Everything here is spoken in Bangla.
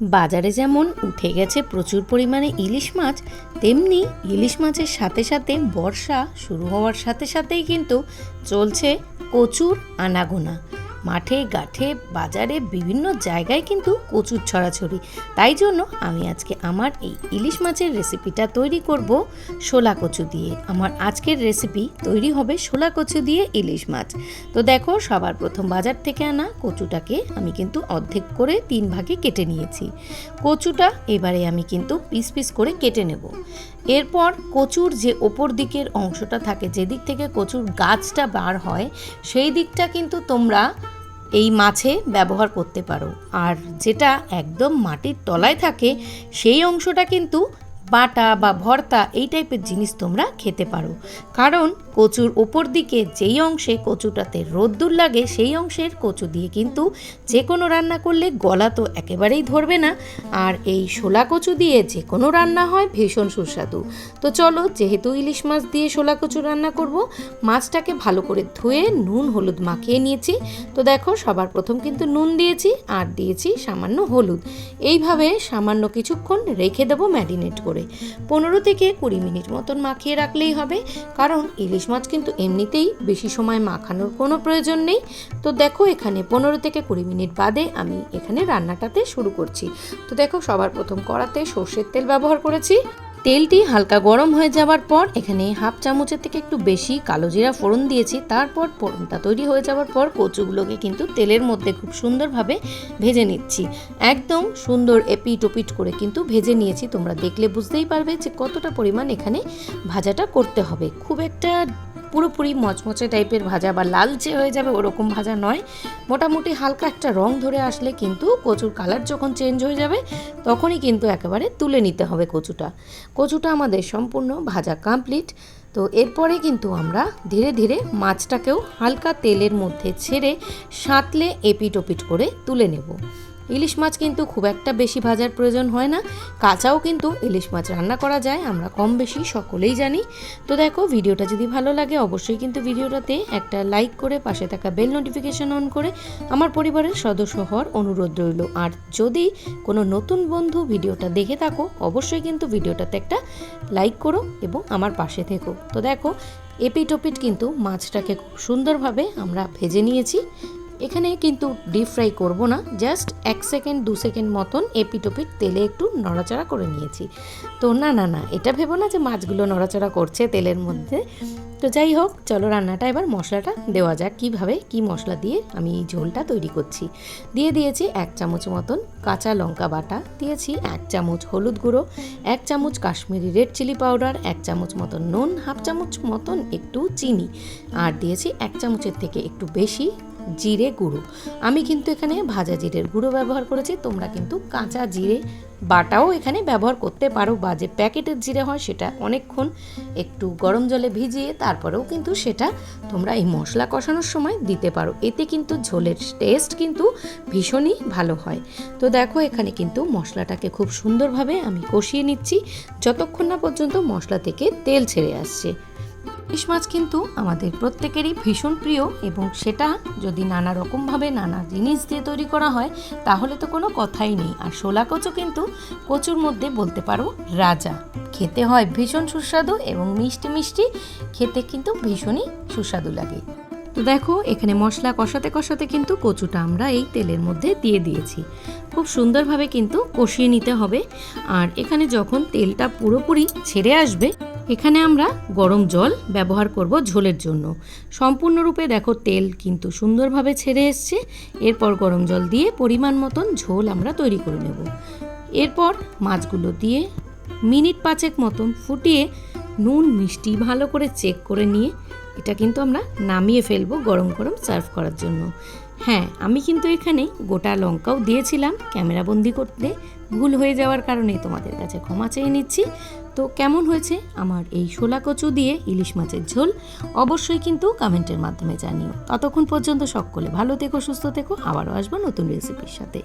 বাজারে যেমন উঠে গেছে প্রচুর পরিমাণে ইলিশ মাছ, তেমনি ইলিশ মাছের সাথে সাথে বর্ষা শুরু হওয়ার সাথে সাথেই কিন্তু চলছে প্রচুর আনাগোনা। মাঠে গাঠে বাজারে, বিভিন্ন জায়গায় কিন্তু কচুর ছড়াছড়ি। তাই জন্য আমি আজকে আমার এই ইলিশ মাছের রেসিপিটা তৈরি করব শোলা কচু দিয়ে। আমার আজকের রেসিপি তৈরি হবে শোলা কচু দিয়ে ইলিশ মাছ। তো দেখো, সবার প্রথম বাজার থেকে আনা কচুটাকে আমি কিন্তু অর্ধেক করে তিন ভাগে কেটে নিয়েছি। কচুটা এবারে আমি কিন্তু পিস পিস করে কেটে নেব। এরপর কচুর যে ওপর দিকের অংশটা থাকে, যেদিক থেকে কচুর গাছটা বার হয়, সেই দিকটা কিন্তু তোমরা এই মাছে ব্যবহার করতে পারো। আর যেটা একদম মাটির তলায় থাকে, সেই অংশটা কিন্তু বাটা বা ভর্তা এই টাইপের জিনিস তোমরা খেতে পারো। কারণ কচুর ওপর দিকে যেই অংশে কচুটাতে রোদ্দুর লাগে, সেই অংশের কচু দিয়ে কিন্তু যে কোনো রান্না করলে গলা তো একেবারেই ধরবে না। আর এই শোলা কচু দিয়ে যে কোনো রান্না হয় ভীষণ সুস্বাদু। তো চলো, যেহেতু ইলিশ মাছ দিয়ে শোলা কচু রান্না করব, মাছটাকে ভালো করে ধুয়ে নুন, হলুদ মাখিয়ে নিয়েছি। তো দেখো, সবার প্রথম কিন্তু নুন দিয়েছি, আর দিয়েছি সামান্য হলুদ। এইভাবে সামান্য কিছুক্ষণ রেখে দেবো ম্যারিনেট করে। পনেরো থেকে কুড়ি মিনিট মতন মাখিয়ে রাখলেই হবে, কারণ ইলিশ মাছ কিন্তু এমনিতেই বেশি সময় মাখানোর কোনো প্রয়োজন নেই। তো দেখো এখানে পনেরো থেকে কুড়ি মিনিট বাদে আমি এখানে রান্নাটাতে শুরু করছি। তো দেখো সবার প্রথম কড়াতে সর্ষের তেল ব্যবহার করেছি। তেলটি হালকা গরম হয়ে যাওয়ার পর এখানে হাফ চামচের থেকে একটু বেশি কালো জিরা ফোড়ন দিয়েছি। তারপর ফোড়নটা তৈরি হয়ে যাওয়ার পর কচুগুলোকে কিন্তু তেলের মধ্যে খুব সুন্দরভাবে ভেজে নিচ্ছি। একদম সুন্দর এপিট ওপিট করে কিন্তু ভেজে নিয়েছি। তোমরা দেখলে বুঝতেই পারবে যে কতটা পরিমাণ এখানে ভাজাটা করতে হবে। খুব একটা পুরোপুরি মচমচে টাইপের ভাজা বা লালচে হয়ে যাবে ওরকম ভাজা নয়। মোটামুটি হালকা একটা রং ধরে আসলে কিন্তু কচুর কালার যখন চেঞ্জ হয়ে যাবে, তখনই কিন্তু একেবারে তুলে নিতে হবে কচুটা। কচুটা আমাদের সম্পূর্ণ ভাজা কমপ্লিট তো এরপরে কিন্তু আমরা ধীরে ধীরে মাছটাকেও হালকা তেলের মধ্যে ছেড়ে সাঁতলে এপিট ওপিট করে তুলে নেব। ইলিশ মাছ কিন্তু খুব একটা বেশি ভাজার প্রয়োজন হয় না। কাঁচাও কিন্তু ইলিশ মাছ রান্না করা যায়, আমরা কম বেশি সকলেই জানি। তো দেখো, ভিডিওটা যদি ভালো লাগে, অবশ্যই কিন্তু ভিডিওটাতে একটা লাইক করে পাশে থাকা বেল নোটিফিকেশন অন করে আমার পরিবারের সদস্য হওয়ার অনুরোধ রইল। আর যদি কোনো নতুন বন্ধু ভিডিওটা দেখে থাকো, অবশ্যই কিন্তু ভিডিওটাতে একটা লাইক করো এবং আমার পাশে থেকো। তো দেখো এপিট ওপিট কিন্তু মাছটাকে খুব সুন্দরভাবে আমরা ভেজে নিয়েছি। এখানে কিন্তু ডিপ ফ্রাই করব না জাস্ট এক সেকেন্ড দু সেকেন্ড মতন এপিটোপিট তেলে একটু নড়াচড়া করে নিয়েছি। তো না না না, এটা ভেবো না যে মাছগুলো নড়াচড়া করছে তেলের মধ্যে। তো যাই হোক, চলো রান্নাটা এবার মশলাটা দেওয়া যাক, কীভাবে কি মশলা দিয়ে আমি এই ঝোলটা তৈরি করছি। দিয়ে দিয়েছি এক চামচ মতন কাঁচা লঙ্কা বাটা, দিয়েছি এক চামচ হলুদ গুঁড়ো, এক চামচ কাশ্মীরি রেড চিলি পাউডার এক চামচ মতন নুন, হাফ চামচ মতন একটু চিনি, আর দিয়েছি এক চামচের থেকে একটু বেশি জিরে গুঁড়ো। আমি কিন্তু এখানে ভাজা জিরের গুঁড়ো ব্যবহার করেছি, তোমরা কিন্তু কাঁচা জিরে বাটাও এখানে ব্যবহার করতে পারো বা যে প্যাকেটের জিরে হয় সেটা অনেকক্ষণ একটু গরম জলে ভিজিয়ে তারপরেও কিন্তু সেটা তোমরা এই মশলা কষানোর সময় দিতে পারো। এতে কিন্তু ঝোলের টেস্ট কিন্তু ভীষণই ভালো হয়। তো দেখো এখানে কিন্তু মশলাটাকে খুব সুন্দরভাবে আমি কষিয়ে নিচ্ছি। যতক্ষণ না পর্যন্ত মশলা থেকে তেল ছেড়ে আসছে। ইলিশ মাছ কিন্তু আমাদের প্রত্যেকেরই ভীষণ প্রিয় এবং সেটা যদি নানা রকমভাবে নানা জিনিস দিয়ে তৈরি করা হয়, তাহলে তো কোনো কথাই নেই। আর শোলা কচু কিন্তু কচুর মধ্যে বলতে পারো রাজা। খেতে হয় ভীষণ সুস্বাদু এবং মিষ্টি মিষ্টি, খেতে কিন্তু ভীষণই সুস্বাদু লাগে। তো দেখো, এখানে মশলা কষাতে কষাতে কিন্তু কচুটা আমরা এই তেলের মধ্যে দিয়ে দিয়েছি। খুব সুন্দরভাবে কিন্তু কষিয়ে নিতে হবে। আর এখানে যখন তেলটা পুরোপুরি ছেড়ে আসবে এখানে আমরা গরম জল ব্যবহার করব ঝোলের জন্য। সম্পূর্ণরূপে দেখো তেল কিন্তু সুন্দরভাবে ছেড়ে এসছে। এরপর গরম জল দিয়ে পরিমাণ মতন ঝোল আমরা তৈরি করে নেব। এরপর মাছগুলো দিয়ে মিনিট পাঁচেক মতন ফুটিয়ে নুন, মিষ্টি ভালো করে চেক করে নিয়ে এটা কিন্তু আমরা নামিয়ে ফেলব গরম গরম সার্ভ করার জন্য। হ্যাঁ আমি কিন্তু এখানে গোটা লঙ্কাও দিয়েছিলাম। ক্যামেরাবন্দি করতে ভুল হয়ে যাওয়ার কারণে তোমাদের কাছে ক্ষমা চেয়ে নিচ্ছি। তো কেমন হয়েছে? আমার এই শোলা কচু দিয়ে ইলিশ মাছের ঝোল অবশ্যই কিন্তু কমেন্টের মাধ্যমে জানিও। ততক্ষণ পর্যন্ত সকলে ভালো থেকো, সুস্থ থেকো। আবারও আসব নতুন রেসিপির সাথে।